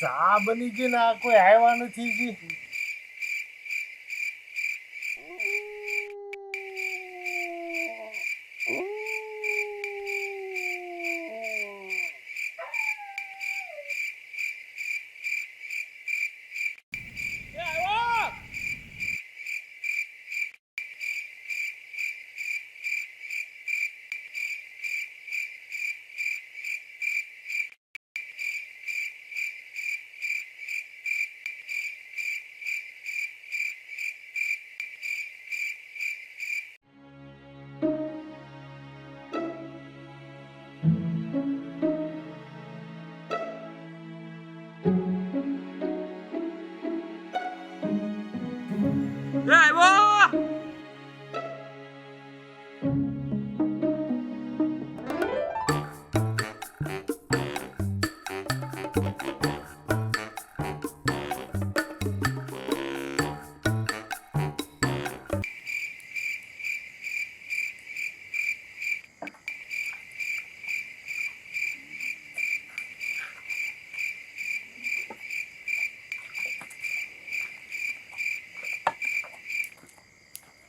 ચા બની ગઈ ને આ કોઈ આવ્યા નથી જી?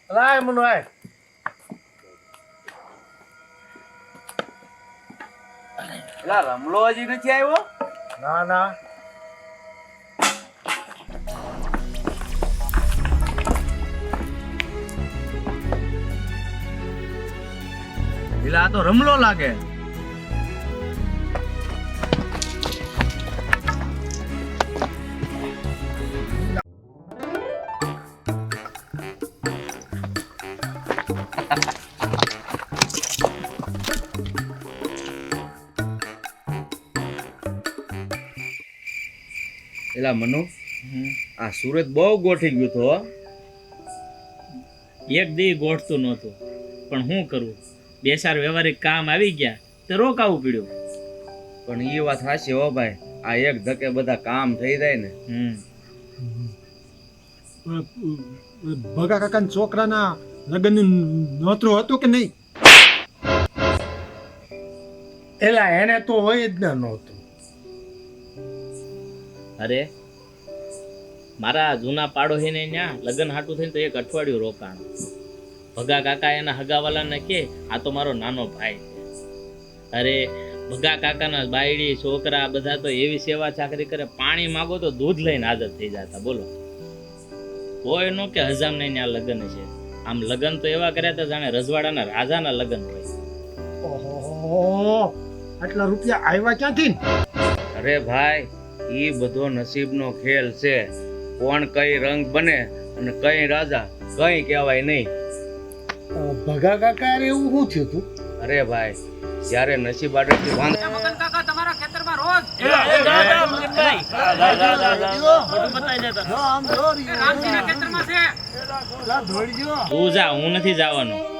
લાય મનવાય પેલા રમલો હજી નથી આવ્યો ના ના આ તો રમલો લાગે એલા મનુ. આ સુરત બહુ ગોઠી ગયું તો એક દી ગોઠતું નહોતું. પણ શું કરું? બે ચાર વ્યવહારિક કામ આવી ગયા તે રોકાવું પડ્યું. પણ એ વાત સાચી હો ભાઈ. આ એક ધકે બધા કામ થઈ જાય ને. હમ. ભગા કાકાના છોકરાના લગ્ન નોતરું હતું કે નહીં? એલા એને તો હોય જ ના નહોતું અરે મારા જૂના પાડોશીને ત્યાં લગ્ન હાટું થઈને તો એક અઠવાડિયું રોકાણ. ભગા કાકા એના હગાવાલાને કે આ તો મારો નાનો ભાઈ. અરે ભગા કાકાના બાયડી છોકરા બધા તો એવી સેવા ચાકરી કરે પાણી માગો તો દૂધ લઈને હાજર થઈ જતા બોલો. કોઈ નો કે હજામને ત્યાં લગ્ન છે. આમ લગ્ન તો એવા કર્યા હતા જાણે રજવાડાના રાજાના લગ્ન હોય. ઓહો આટલા રૂપિયા આવ્યા ક્યાંથી? અરે ભાઈ ઈ બધો નસીબનો ખેલ છે કોણ કઈ રંગ બને અને કઈ રાજા કઈ કહેવાય નહીં ભગા કાકા અરે એવું શું થયું તું અરે ભાઈ જ્યારે નસીબ આડેથી વાંધ તું જા હું નથી જવાનો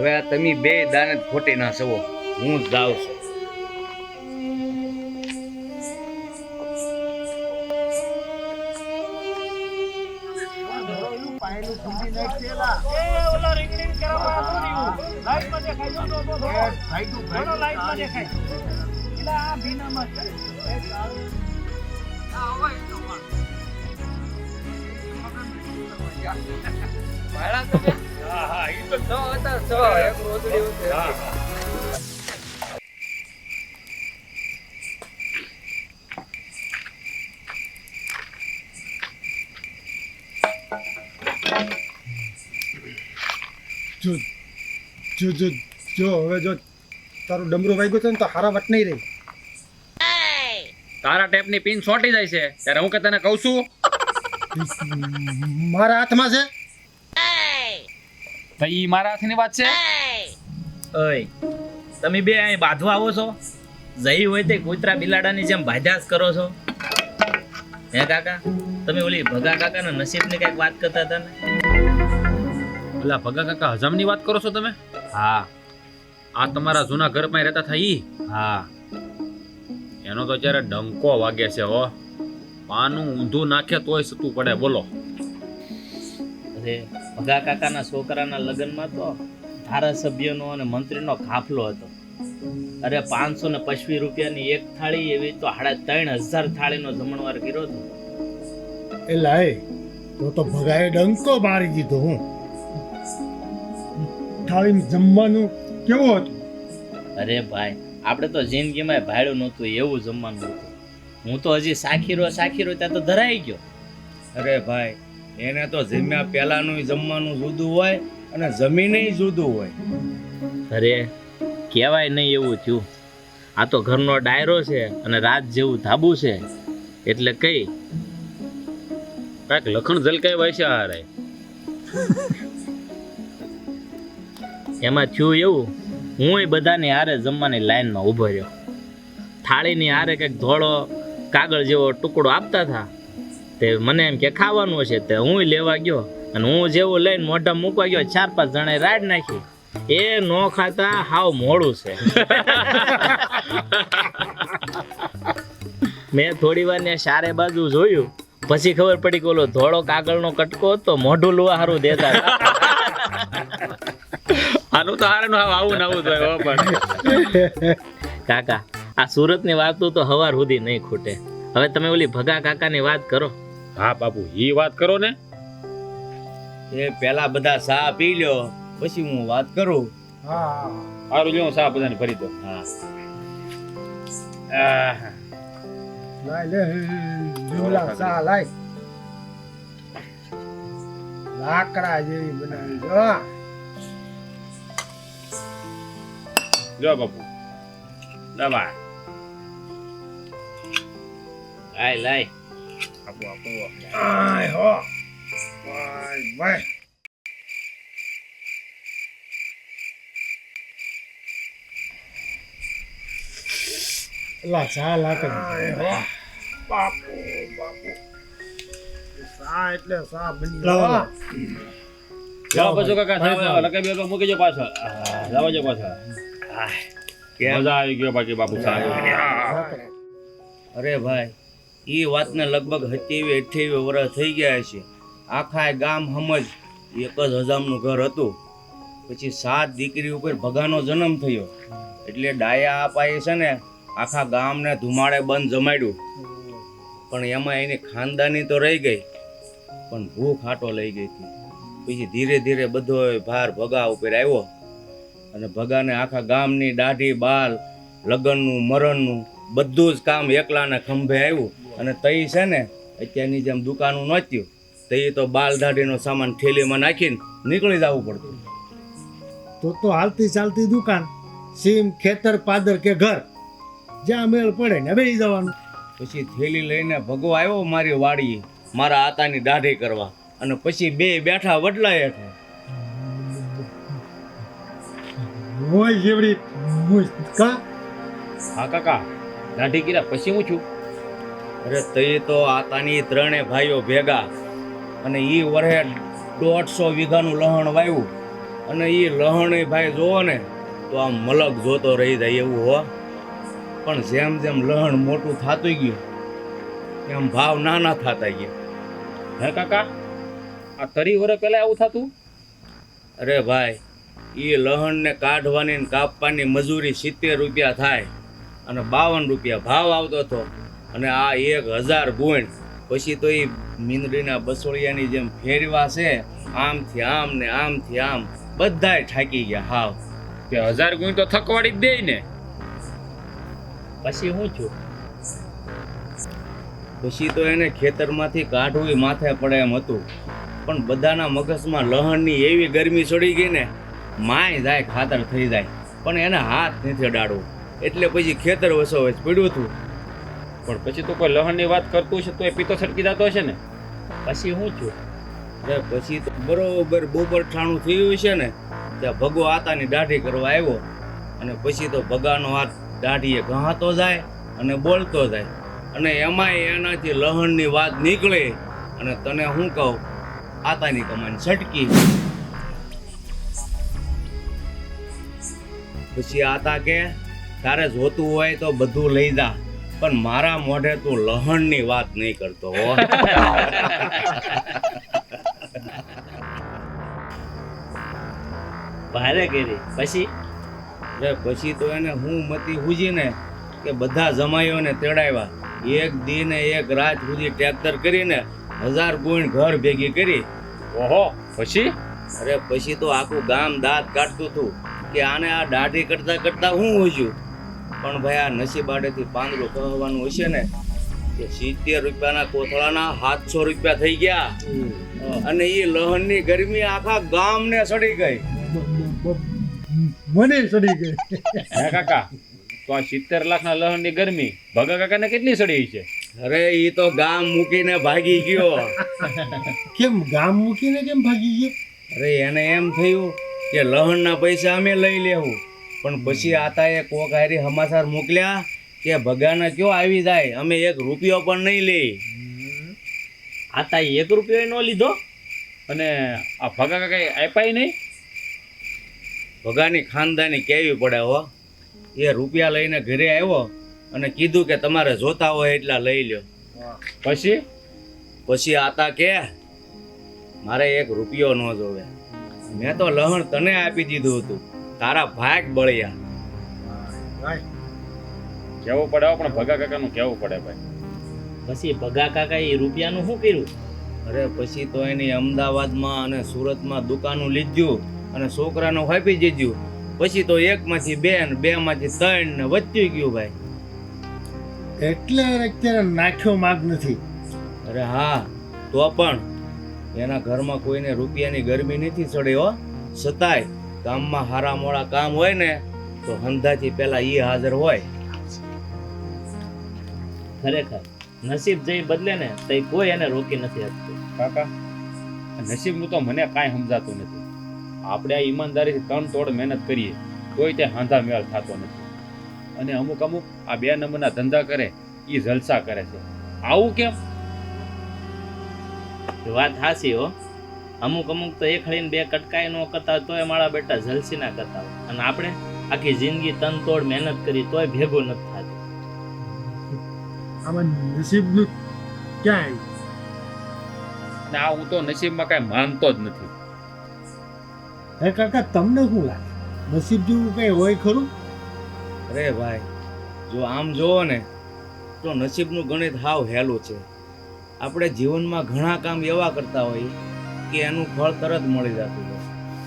હવે આ તમે બે દાને જ ખોટી ના સવો. હું જ જાઉં છું. જો જો જો જો હવે જો તારું ડમરું વાગ્યું છે ને તો હારા વટ નહીં રહી તારા ટેપની પિન છોટી જાય છે. ત્યારે હું કે તને કહું છું? મારા હાથમાં છે? તો ઈ મારા હાથની વાત છે? ઓય તમે બે અહીં બાંધવા આવો છો? જઈ હોય તે કૂતરા બિલાડાની જેમ ભાજાસ કરો છો? હે કાકા તમે ઓલી ભગા કાકાના નસીબની કંઈક વાત કરતા હતા ને? ઓલા ભગા કાકા હજામની વાત કરો છો તમે? હા. આ તમારા જૂના ઘરમાં રહેતા હતા ઈ? હા. એનો તો જ્યારે ડંકો વાગે છે હો. પાનું ઊંધું નાખે તોય સતું પડે બોલો. અરે ભગા કાકાના છોકરાના લગ્નમાં તો ધારાસભ્યનો અને મંત્રીનો કાફલો હતો. અરે પાંચસો ને પચીસ રૂપિયાની એક થાળી એવી તો સાડા ત્રણ હજાર થાળીનો જમણવાર કર્યો હતો. એ લાય તો તો ભગાએ ડંકો મારી દીધો હું. થાળી જમવાનું કેવું હતું? અરે ભાઈ આપણે તો જિંદગીમાં ભાડું નહોતું એવું જમવાનું હતું. હું તો હજી સાખીરો સાખીરો ત્યાં તો ધરાઈ ગયો. અરે ભાઈ એને તો જમ્યા પહેલાનું જમવાનું જુદું હોય અને જમીને જુદું હોય. અરે, કહેવાય નહીં એવું થયું. આ તો ઘરનો ડાયરો છે અને રાત જેવું ધાબુ છે. એટલે કઈ? કાંઈક લખણ ઝલકાય હોય છે હારે. એમાં થયું એવું હું બધાની હારે જમવાની લાઈનમાં ઊભો રહ્યો. થાળીની હારે કંઈક ધોળો કાગળ જેવો ટુકડો આપતા હતા. તે મને એમ કે ખાવાનું છે તે હું લેવા ગયો. અને હું જેવું લઈને મોઢા મૂકવા ગયો ચાર પાંચ જણાએ રાડ નાખી. એ નો ખાતા હાવ મોડું છે. મેં થોડી વાર ને સારે બાજુ જોયું. પછી ખબર પડી કે ઓલો ધોળો કાગળનો કટકો તો મોઢું લુવા હારું દેતા. આનું તો હારે આવું નવું હો પણ. કાકા આ સુરતની વાતો તો હવાર સુધી નહીં ખૂટે. હવે તમે ઓલી ભગા કાકાની વાત કરો. હા બાપુ એ વાત કરો ને. એ પેલા બધા ચા પી લ્યો પછી હું વાત કરું. હા સારું લ્યો સા બધાને ફરી દો હા. લાય લે જુમલા સા લાય. લાકડા જેવી બનાવી જો બાપુ. દબા લાય લાય. આપો આપો આય હો વાય વાય એલા ચા લાકડ આય હો બાપુ બાપુ સા એટલે સા બની લાવો, હો. લાવો. જાઓ પાછો કાકા ભાઈ, સાવ સાવ. લકે બે મૂકી જો પાછો આહ, જાવા જો પાછો કેમ? મજા આવી ગયો બાકી બાપુ સારું અરે ભાઈ એ વાતને લગભગ સત્યાવી અઠ્યાવી વર્ષ થઈ ગયા છે. આખા ગામ સમજ એક જ હજામનું ઘર હતું. પછી સાત દીકરી ઉપર ભગાનો જન્મ થયો. એટલે ડાયા આપાએ છે ને, આખા ગામને ધુમાડે બંધ જમાડ્યું. પણ એમાં એની ખાનદાની તો રહી ગઈ, પણ ભૂખ આટો લઈ ગઈ હતી. પછી ધીરે ધીરે બધો ભાર ભગા ઉપર આવ્યો. અને ભગાને આખા ગામની દાઢી, બાલ, લગ્નનું, મરણનું બધું જ કામ એકલાના ખંભે આવ્યું. અને તઈ છે ને અત્યારની જેમ દુકાનું નહોતું તઈ તો બાલ દાઢીનો સામાન થેલીમાં નાખીને નીકળી જવું પડતું. તો તો હાલતી ચાલતી દુકાન સીમ ખેતર પાદર કે ઘર જ્યાં મેળ પડે ને બેસી જવાનું. પછી થેલી લઈને ભગો આવ્યો મારી વાડીએ મારા આતાની દાઢી કરવા અને પછી બે બેઠા વડલા હેઠે હોય જેવડી કા? હા કાકા દાઢી કર્યા પછી હું છું? અરે તઈ તો આતાની ત્રણે ભાઈઓ ભેગા. અને ઈ વરહે દોઢસો વીઘાનું લહણ વાવ્યું અને ઈ લહણ ભાઈ જોવો ને, તો આમ મલક જોતો રહી જાય એવું હો. પણ જેમ જેમ લહણ મોટું થતું ગયું, એમ ભાવ નાના થતા ગયા. હે કાકા, આ તરી વરે પહેલાં આવું થતું? અરે ભાઈ એ લહણને કાઢવાની ને કાપવાની મજૂરી સિત્તેર રૂપિયા થાય. અને બાવન રૂપિયા ભાવ આવતો હતો. અને આ એક હજાર ગુણ. પછી તો એ મીંદડીના બસોળિયાની જેમ ફેરવા છે આમથી આમ ને આમથી આમ બધાય ઠાકી ગયા હાવ. કે હજાર ગુણ તો થકવાડી જ દે ને. પછી હું છું? પછી તો એને ખેતરમાંથી કાઢવું માથે પડે એમ હતું. પણ બધાના મગજમાં લહણની એવી ગરમી ચડી ગઈ ને માય જાય ખાતર થઈ જાય. પણ એને હાથ નથી અડાડવું. એટલે પછી ખેતર વસો પડ્યું હતું. પણ પછી તો કોઈ લહણની વાત કરતું છે તો એ પીતો છટકી જતો હશે ને? પછી હું છું? એટલે પછી તો બરોબર બોબર ઠાણું થયું છે ને ત્યાં ભગો આતાની દાઢી કરવા આવ્યો અને પછી તો ભગાનો હાથ દાઢીએ ઘહાતો જાય અને બોલતો જાય. અને એમાંય એનાથી લહણની વાત નીકળે અને તને હું કહું આતાની કમાન છટકી. પછી આતા કે તારે જોતું હોય તો બધું લઈ જા. પણ મારા મોઢે તું લહણની વાત નહીં કરતો ભારે કરી. પછી? પછી તો એને હું મતી હુજીને કે બધા જમાઈઓને તેડાવ્યા એક દિને એક રાત સુધી ટ્રેક્ટર કરીને હજાર ગુણ ઘર ભેગી કરી. ઓહો પછી? અરે પછી તો આખું ગામ દાંત કાઢતું હતું કે આને આ દાઢી કરતા કરતા હું હોજ્યું પણ ભાઈ આ નસીબ આડેથી પાંદડું કહવાનું હશે ને કે સિત્તેર રૂપિયાના કોથળાના સાતસો રૂપિયા થઈ ગયા. અને એ લહનની ગરમી આખા ગામને સડી ગઈ. મને સડી ગઈ. હે કાકા તો આ સિત્તેર લાખના લહનની ગરમી ભગા કાકાને કેટલી સડી છે? અરે એ તો ગામ મૂકીને ભાગી ગયો. કેમ ગામ મૂકીને કેમ ભાગી ગયો? અરે એને એમ થયું કે લહણના પૈસા અમે લઈ લેવું. પણ પછી આતાએ કોક હારી સમાચાર મોકલ્યા કે ભગાને કયો આવી જાય? અમે એક રૂપિયો પણ નહીં લઈ. આતા એક રૂપિયો નો લીધો અને આ ભગા કાંઈ આપ્યા નહીં. ભગાની ખાનદાની કેવી પડે હો? એ રૂપિયા લઈને ઘરે આવ્યો અને કીધું કે તમારે જોતા હોય એટલા લઈ લ્યો. પછી? પછી આતા કે, મારે એક રૂપિયો ન જોવે. મેં તો લહણ તને આપી દીધું હતું. તારા ભાગ બળ્યા. ભાઈ કેવું પડે હો, પણ ભગા કાકાનું કેવું પડે ભાઈ? પછી ભગા કાકા એ રૂપિયાનું શું કર્યું? અરે પછી તો એની અમદાવાદમાં અને સુરતમાં દુકાનું લીધ્યું અને છોકરાનું હાપી દીધું. પછી તો એકમાંથી બે ને બે માંથી ત્રણ ને વધ્યું ગયું ભાઈ. એટલે અત્યારે નાખ્યો માગ નથી. અરે હા તો પણ એના ઘરમાં કોઈને રૂપિયાની ગરમી નથી ચડે હો. છતાંય ગામમાં હારા મોડા કામ હોય ને તો હંધાથી પહેલા ઈ હાજર હોય. ખરેખર નસીબ જઈ બદલે ને તઈ કોઈ એને રોકી નથી શકતું. કાકા નસીબનું તો મને કાંઈ સમજાતું નથી. આપણે આ ઈમાનદારીથી તણ તોડ મહેનત કરીએ કોઈ તે હાંધા મેળ થતો નથી. અને અમુક અમુક આ બે નંબરના ધંધા કરે એ જલસા કરે છે. આવું કેમ? વાત હાસી હો. અમુક અમુક તો એક હળીને બે કટકાઈ નો કરતા તોય મારા બેટા જલસી ના કરતા હોય. અને આપણે આખી જિંદગી તન તોડ મહેનત કરી તોય ભેગું નથી થતું. આમાં નસીબનું ક્યાં આવ્યું ના હું તો નસીબમાં કાંઈ માનતો જ નથી. હે કાકા તમને શું લાગે? નસીબ જેવું કઈ હોય ખરું? અરે ભાઈ જો આમ જોવો ને તો નસીબનું ગણિત હાવ હેલું છે. આપણે જીવનમાં ઘણા કામ એવા કરતા હોય કે એનું ફળ તરત મળી જતું હોય.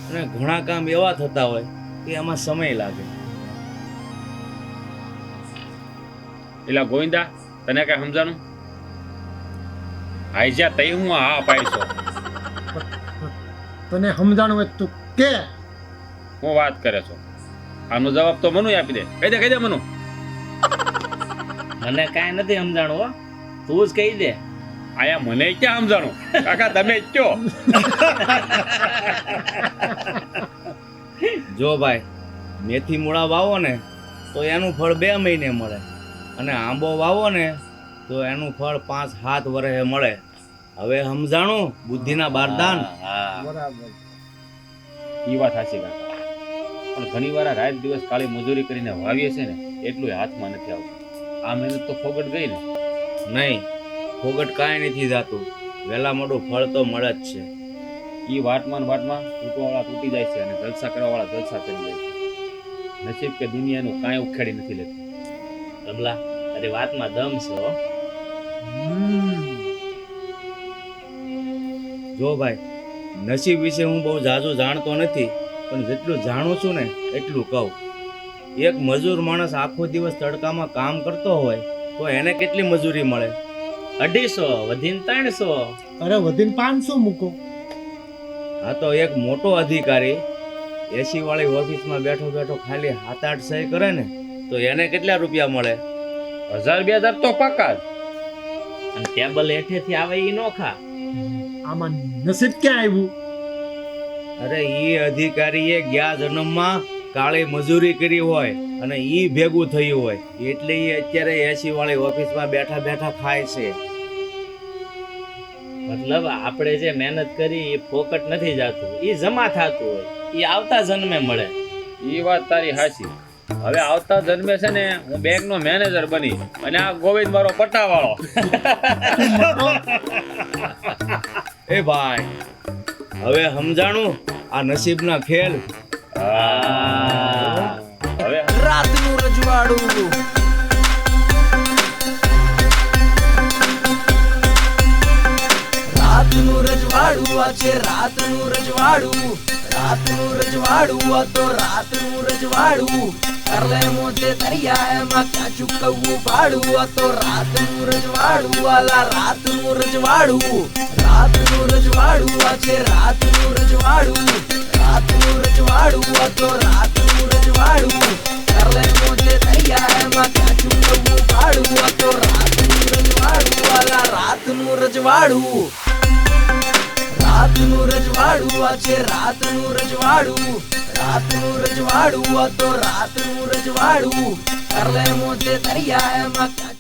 અને ઘણા કામ એવા થતા હોય કે એમાં સમય લાગે. એટલે ગોવિંદા તને કાંઈ સમજાણું? આઈજા તઈ હું હા છો. તને સમજાણું હોય તું કે. હું વાત કરે છો. આનો જવાબ તો મનુ આપી દે. કહી દે કહી દે મનુ. મને કાંઈ નથી સમજાણું હો. તું જ કહી દે. આયા મને ક્યાં સમજાણું? કાકા તમે જ કયો જો ભાઈ મેથી મૂળા વાવો ને તો એનું ફળ બે મહિને મળે. અને આંબો વાવો ને તો એનું ફળ પાંચ સાત વર્ષે મળે. હવે સમજાણું? બુદ્ધિના બારદાન. હા બરાબર એ વાત સાચી કાકા. પણ ઘણી વાર રાત દિવસ કાળી મજૂરી કરીને વાવીએ છે ને એટલું હાથમાં નથી આવતું. આ મહેનત તો ફોગટ ગઈ ને. નહીં. ફોગટ કાંઈ નથી જાતું. વહેલા મોડું ફળ તો મળે જ છે. એ વાટમાં વાટમાં તૂટવાવાળા તૂટી જાય છે અને જલસા કરવાવાળા જલસા કરી જાય છે. નસીબ કે દુનિયાનું કાંઈ ઉખેડી નથી લેતું. કમલા અરે વાતમાં દમ છે જો ભાઈ, નસીબ વિશે હું બહુ ઝાઝું જાણતો નથી, પણ જેટલું જાણું છું ને એટલું કહું. એક મજૂર માણસ આખો દિવસ તડકામાં કામ કરતો હોય, તો એને કેટલી મજૂરી મળે? અઢીસો વધીને ત્રણસો. અરે વધીને પાંચસો મૂકો. હા તો એક મોટો અધિકારી. એસી વાળી ઓફિસમાં બેઠો બેઠો ખાલી હાથ આઠ સહી કરે ને તો એને કેટલા રૂપિયા મળે? હજાર બે હજાર તો પાકા અને ટેબલ હેઠેથી આવે ઈ નો ખા. આમાં નસીબ ક્યાં આવ્યું? અરે એ અધિકારીએ ગયા જન્મમાં કાળી મજૂરી કરી હોય. અને એ ભેગું થયું હોય. એટલે એ અત્યારે એસી વાળી ઓફિસમાં બેઠા બેઠા ખાય છે. મતલબ આપણે જે મહેનત કરી એ ફોકટ નથી જાતું. એ જમા થતું હોય. એ આવતા જન્મે મળે. એ વાત તારી હાચી. હવે આવતા જન્મે છે ને હું બેંક નો મેનેજર બની અને આ ગોવિંદ મારો પટ્ટાવાળો. એ ભાઈ હવે સમજાણું આ નસીબના ખેલ હા. वाढू रात नु रजवाडू आचे रात नु रजवाडू रात नु रजवाडू तो रात नु रजवाडू करले मोठे दर्या माका चुकवू पाडू तो रात नु रजवाडू आला रात नु रजवाडू रात नु रजवाडू आचे रात नु रजवाडू रात नु रजवाडू तो रात नु रजवाडू ક્યાં ચૂકવવું ભાડું આ તો રાતનું રજવાડું આલા રાતનું રજવાડું રાતનું રજવાડું આ છે